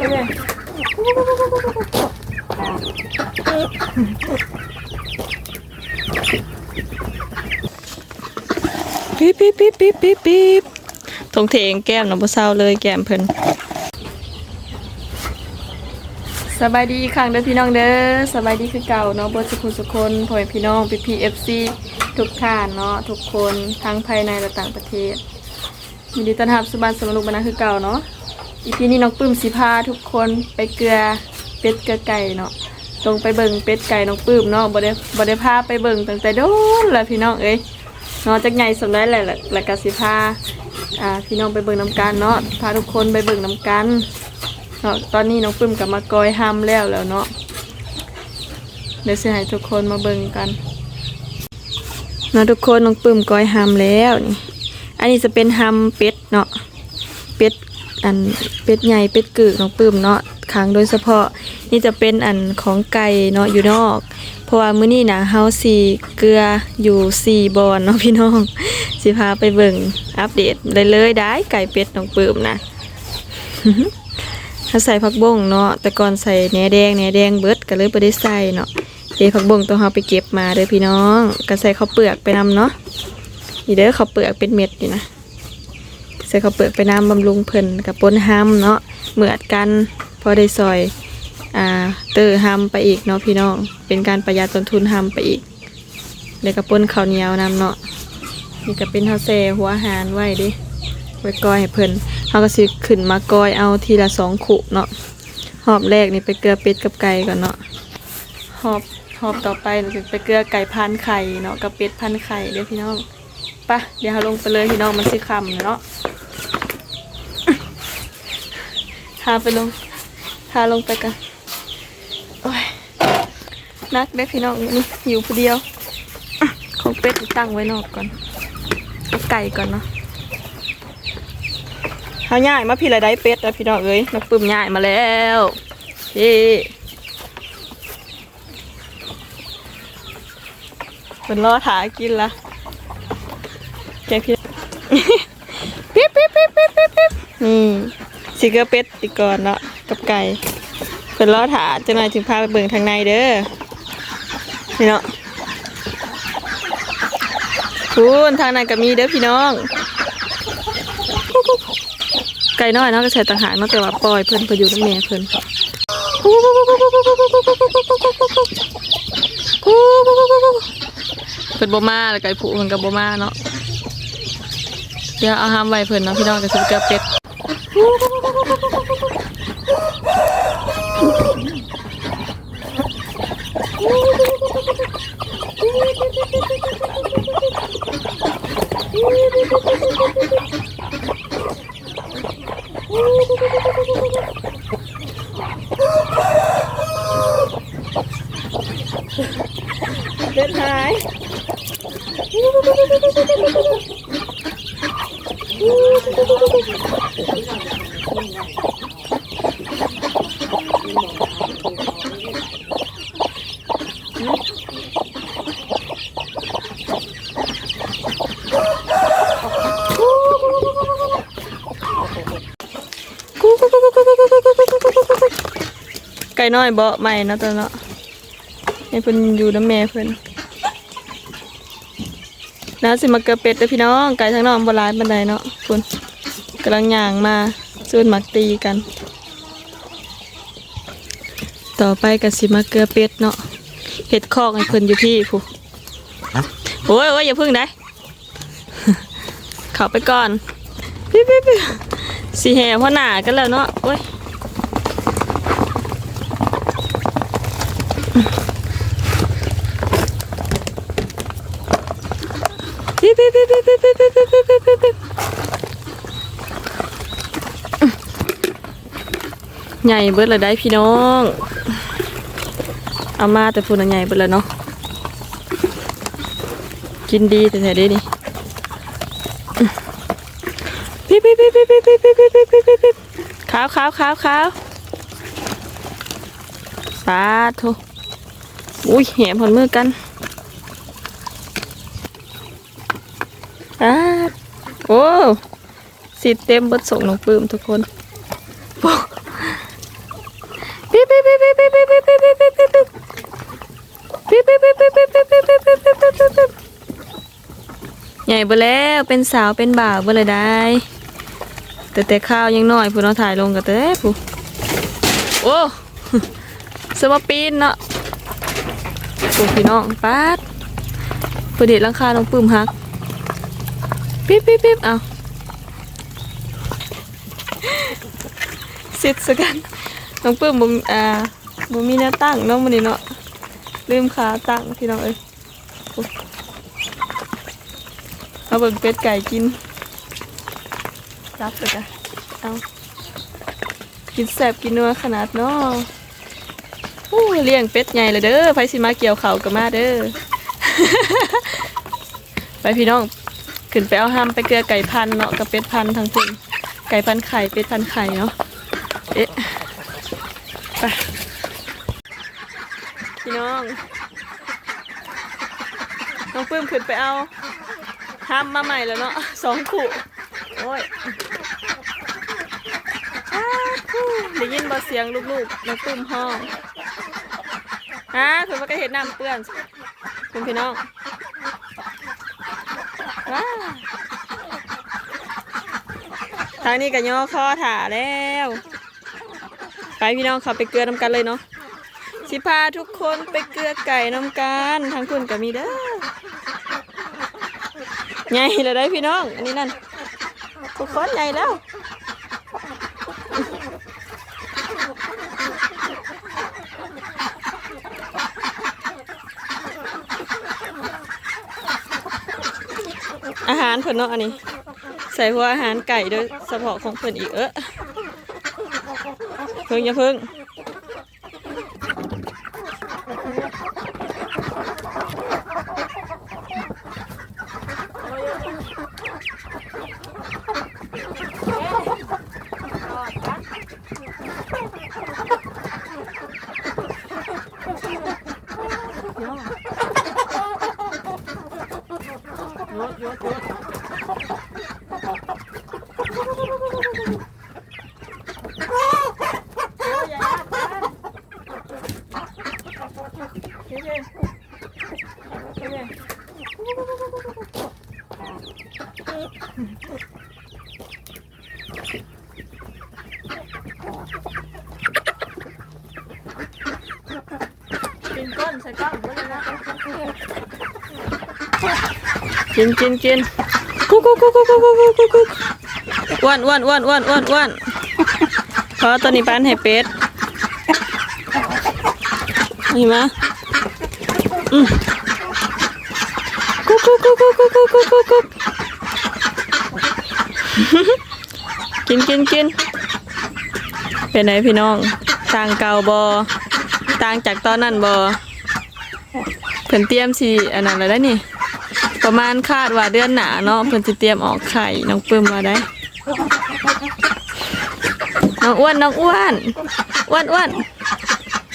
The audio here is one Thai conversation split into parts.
ปเลยปิ๊บปิ๊บปิ๊บปิ๊บปิ๊บปิ๊บทงเทงแก้มหน้ำบ่เศร้าเลยแก้มเพิ่นสบายดีครั้งเด้อพี่น้องเด้อสบายดีคือเก่าเนาะบ่สุขุสุคนพ่อแม่พี่น้องพี่พีเอฟซีทุกท่านเนาะทุกคนทั้งภายในและต่างประเทศยินดีต้อนรับสุบันสมรุปมานะคือเก่าเนาะ อีพีนี้น้องปื้มสิพาทุกคนไปเกลือเป็ดเกลือไก่เนาะลงไปเบิ่งเป็ดไก่น้องปื้มเนาะบ่ได้บ่ได้พาไปเบิ่งตั้งแต่โดนแล้วพี่น้องเอ้ยเนาะจักใหญ่สมได้แหละแล้วแล้วก็สิพาอ่าพี่น้องไปเบิ่งน้ำกันเนาะพาทุกคนไปเบิ่งน้ำกันเนาะตอนนี้น้องปื้มก็มากอยห้ามแล้วแล้วเนาะเดี๋ยวสิให้ทุกคนมาเบิ่งกันเนาะทุกคนน้องปื้มกอยห้ามแล้วนี่อันนี้จะเป็นฮัมเป็ดเนาะเป็ด อันเป็ดใหญ่เป็ดกึกน้องปื้มเนาะขังโดยเฉพาะนี่จะเป็นอันของไก่เนาะอยู่นอก เพราะว่ามื้อนี้นะเฮาสีเกลืออยู่สี่บอนเนาะพี่น้องสิพาไปเบิ่งอัปเดตเลยเลยได้ไก่เป็ดน้องปื้มนะถ้าใส่ผักบงเนาะแต่ก่อนใส่แหนแดงแหนแดงเบิดก็เลยบ่ได้ใส่เนาะเดี๋ยวผักบงต้องเฮาไปเก็บมาเด้อพี่น้องก็ใส่ข้าวเปลือกไปนำเนาะนี่เด้อข้าวเปลือกเป็นเม็ดนี่นะ ใส่ข้าวเปลือกไปน้ำบำรุงเพิ่นกับปนห้ำเนาะเหมือดกันพอได้ซอยอ่าเตอร์ห้ำไปอีกเนาะพี่น้อง เป็นการประหยัดต้นทุนห้ำไปอีกแล้วก็ปนข้าวเหนียวน้ำเนาะนี่ก็เป็นข้าวแซ่หัวหารไว้ดิไว้ก้อยให้เพิ่นเขาก็สิขึ้นมาก้อยเอาทีละสองขุเนาะหอบแรกนี่ไปเกลือเป็ดกับไก่ก่อนเนาะหอบหอบต่อไปนี่สิไปเกลือไก่พันไข่เนาะกับเป็ดพันไข่เด้อพี่น้องปะเดี๋ยวเราลงไปเลยพี่น้องมันสิคำเนาะ พาไปลง พาลงไปกัน โอ้ย นักได้พี่น้องนี่อยู่ผู้เดียว ของเป็ดตั้งไว้นอกก่อนเอาไก่ก่อนเนาะเขาย่ายมาพี่ละได้เป็ดแล้วพี่น้องเอ้ยนักปึ้มย่ายมาแล้วเฮ้เป็นล้อถากินละแกพี่ ปิ๊บปิ๊บปิ๊บปิ๊บปิ๊บปิ๊บนี่ สิเกอร์เป็ดอีกก่อนเนาะกับไก่เป็นล้อถาจะหน่อยถึงพาไปเบิ่งทางในเด้อนี่เนาะคุณทางในก็มีเด้อพี่น้อง ไก่น้อยเนาะก็ใส่ต่างหากเนาะแต่ว่าปล่อยเพิ่นไปอยู่น้ำแม่เพิ่นเพิ่นบ่มาแล้วไก่ผูเพิ่นก็บ่มาเนาะเดี๋ยวเอาห้ามไว้เพิ่นเนาะพี่น้องจะซื้อเกอเป็ด Oh, my God. ไก่น้อยเบาะใหม่เนาะตอนเนาะให้เพิ่นอยู่น้ำแม่เพิ่นนะสิมาเกลือเป็ดเด้อพี่น้องไก่ทั้งน้องโบราณบันไดเนาะเพิ่นกำลังย่างมาส่วนหมักตีกัน ต่อไปก็สิมาเกลือเป็ดเนาะเห็ดคอกให้เพิ่นอยู่พี่ผู้โอ้ยโอ้ยอย่าพึ่งได้เข้าไปก่อนปิ๊บปิ๊บปิ๊บสีแห่พ่อหนากันแล้วเนาะโอ้ย ปิ๊บปิ๊บปิ๊บปิ๊บปิ๊บปิ๊บปิ๊บปิ๊บปิ๊บปิ๊บปิ๊บใหญ่เบิดเลยได้พี่น้อง เอามาแต่พูนใหญ่เบิดเลยเนาะ กินดีแต่แท้ด้นี่ปิ๊บปิ๊บปิ๊บปิ๊บปิ๊บปิ๊บปิ๊บปิ๊บปิ๊บปิ๊บปิ๊บขาวขาวขาวขาวสาธุอุ้ยแหมผลมือกัน อ้โอ้สิเต็มบดส่งน้องปื้มทุกคนปุ๊บปิ๊บปิ๊บปิ๊บปิ๊บปิ๊บปิ๊บปิ๊บปิ๊บปิ๊บปิ๊บปิ๊บปิ๊บปิ๊บปิ๊บปิ๊บปิ๊ปปิ๊ปปิ๊ปใหญ่ไปแล้วเป็นสาวเป็นบ่าวไปเลยได้ แต่แต่ข้าวยังน้อยผู้น้องถ่ายลงกันแต่ผู้โอ้สมาปีนเนาะผู้พี่น้องปัดผู้เด็ดลังคาลงปื้มฮัก ปิ๊บปิ๊บปิ๊บเอาสิทธิ์สกันน้องปื้มบ่มอ่าบ่มีแนวตั้งเนาะมื้อนี้เนาะลืมขาตั้งพี่น้องเอ้ยเอาเบิ่งเป็ดไก่กินรับเลยจ้ะเอากินแสบกินนัวขนาดเนาะอู้เลี้ยงเป็ดใหญ่เลยเด้อไปสิมาเกี่ยวเขากับมาเด้อ ไปพี่น้อง ขึ้นไปเอาห้ามไปเกลือไก่พันเนาะกับเป็ดพันทั้งสิ้นไก่พันไข่เป็ดพันไข่เนาะเอ๊ะไปพี่น้องน้องปื้มขึ้นไปเอาห้ามมาใหม่แล้วเนาะสองขู่โอ้ยฮู้ได้ยินบ่เสียงลูกๆน้องตุ้มห้องฮะเพิ่นว่าก็เห็นน้ำเปื้อนคุณพี่น้อง ทางนี้ก็ย่อคอถ่าแล้ว ไปพี่น้องเขาไปเกลือน้ำกันเลยเนาะสิพาทุกคนไปเกลือไก่น้ำกันทางคุณก็มีเด้อไงเลยได้พี่น้อง อันนี้นั่นทุกคนใหญ่แล้ว อาหารเพิ่นเนาะอันนี้ ใส่หัวอาหารไก่โดยเฉพาะของเพิ่นอีกเออเพิ่งอย่าเพิ่ง กินกินกินกุ๊กกุ๊กกุ๊กกุ๊กกุ๊กกุ๊กกุ๊กกุ๊กอ้วนอ้วนอ้วนอ้วนอ้วนอ้วนเพราะตัวนี้ปันให้เป็ดนี่มาอืมกุ๊กกุ๊กกุ๊กกุ๊กกุ๊กกุ๊กกุ๊กกุ๊กกินกินกินเป็นไงพี่น้องต่างเก่าบอต่างจากตอนนั้นบอเพิ่นเตรียมสิอันนั้นแล้วได้นี่ ประมาณคาดว่าเดือนหนาเนาะเพิ่นสิเตรียมออกไข่น้องปึ้มมาได้ น้องอ้วนน้องอ้วนอ้วนอ้วน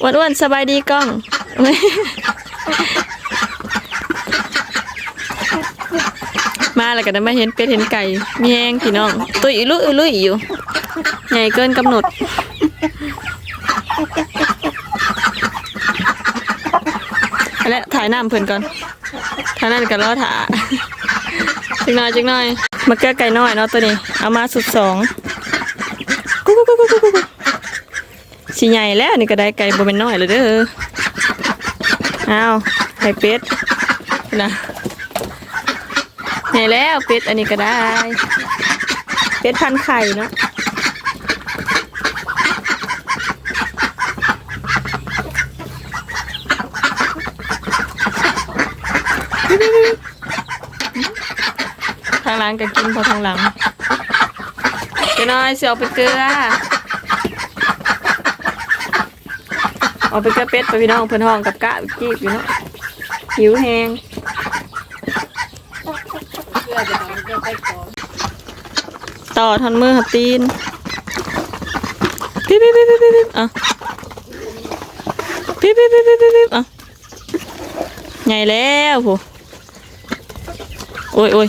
อ้วนอ้วนสบายดีกล้อง มาแล้วก็ได้มาเห็นเป็ดเห็นไก่มีแหงพี่น้อง ตัวอีลุยอีลุยอยู่ใหญ่เกินกำหนดและถ่ายน้ำเพิ่อนก่อน ถ่ายน้ำกันรอถ่าจังหน่อยจังหน่อยมาเกลือไก่น้อยเนาะตัวนี้ เอามาสุดสองกุ๊กกุ๊กกุ๊กกุ๊กกุ๊กสีใหญ่แล้วนี่ก็ได้ไก่บ่เป็นน้อยเลยเด้ออ้าวไก่เป็ดนะใหญ่แล้วเป็ดอันนี้ก็ได้ เป็ดพันไข่เนาะางหลังก็กินพอทางหลังเจะน้อยเสียเอาไปเกลือเอาไปเกลือเป็ดไปพี่น้องเพิ่อนห้องกับกะกีบอยู่เนาะหิวแหงต่อทันมือหัดตีนปิ๊บปิ๊บปิ๊บปิ๊บปิ๊บอะปิ๊บปิ๊บปิ๊บปิ๊บปิ๊บอะใหญ่แล้วผู้โอ้ยโอ้ย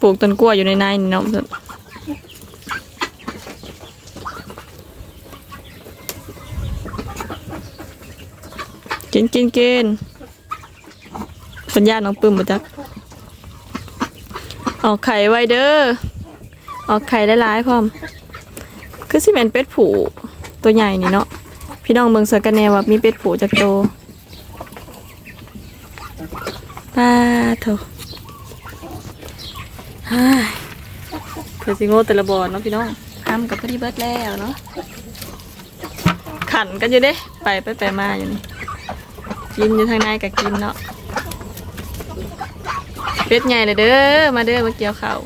ปลูกต้นกล้วยอยู่ในในนี่เนาะเพิ่นกินกินกินสัญญาณน้องปึ้มบ่จักออกไข่ไวเด้อออกไข่ได้หลายๆพร้อม คือสิเป็นเป็ดผูตัวใหญ่นี่เนาะพี่น้องเบิ่งเสือกันแนวว่ามีเป็ดผูจากโตป้าโถฮ่าย เพื่อสิโง่แต่ละบอดเนาะพี่น้องห้ามกับพอดีเบิดแล้วเนาะขันกันอยู่เด้ ไปไปไปมาอยู่นี่กินอยู่ทางในกับกินเนาะเป็ดใหญ่เลยเด้อมาเด้อมาเกี่ยวเขาว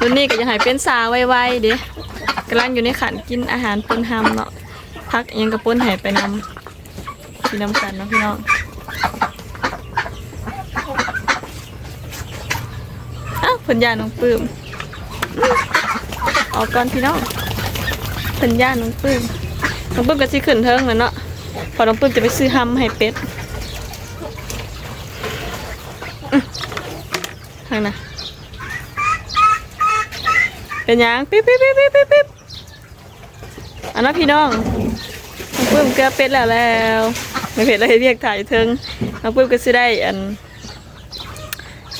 รุ่นนี้ก็จะหายเป็นสาวไวๆเด้กำลังอยู่ในขันกินอาหารปนหำเนาะพักยังกระปุ้นหายไปนำพี่น้ำกันเนาะพี่น้องอ้าว ผลยาน้องปื้มออกก่อนพี่น้องผลยาน้องปื้มน้องปื้มก็สิขึ้นเทิงแล้วเนาะพอน้องปื้มจะไปซื้อหำให้เป็ดทางน่ะเป็นยังปิ๊บปิ๊บปิ๊บปิ๊บปิ๊บปิ๊บอันนั้นพี่น้องน้องปื้มเกลือเป็ดแล้วแล้วไม่เผ็ดเลยเรียกถ่ายเทิงน้องปื้มก็สิได้อัน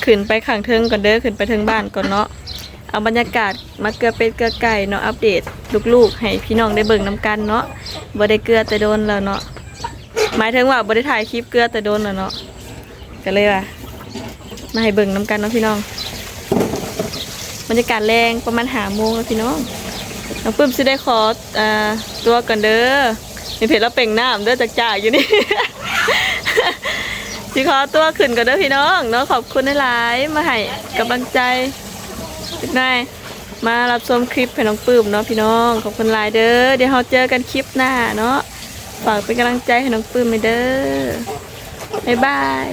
ขึ้นไปข้างเทิงก่อนเด้อขึ้นไปเทิงบ้านก่อนเนาะเอาบรรยากาศมาเกลือเป็ดเกลือไก่เนาะอัปเดตลูกๆ ให้พี่น้องได้เบิ่งน้กันเนาะบ่ได้เกลือแต่โดนแล้วเนาะหมายถึงว่าบ่ได้ถ่ายคลิปเกลือแต่โดนแล้วเนาะก็เลยว่ามาให้เบิ่งน้ำกันเนาะพี่น้อง บรรยากาศแรงประมาณหาโมงแล้วพี่น้องน้องปื้มสิได้ขออตัวก่อนเด้อมีเพจเราเป่งน้ำเด้อจากจ่ายอยู่นี่ สิขอตัวขึ้นก่อนเด้อพี่น้องเนาะขอบคุณหลายมาให้กำลังใจอีกหน่อยมารับชมคลิปให้น้องปื้มเนาะพี่น้องขอบคุณหลายเด้อเดี๋ยวเราเจอกันคลิปหน้าเนาะฝากเป็นกำลังใจให้น้องปื้มเลยเด้อบ๊ายบาย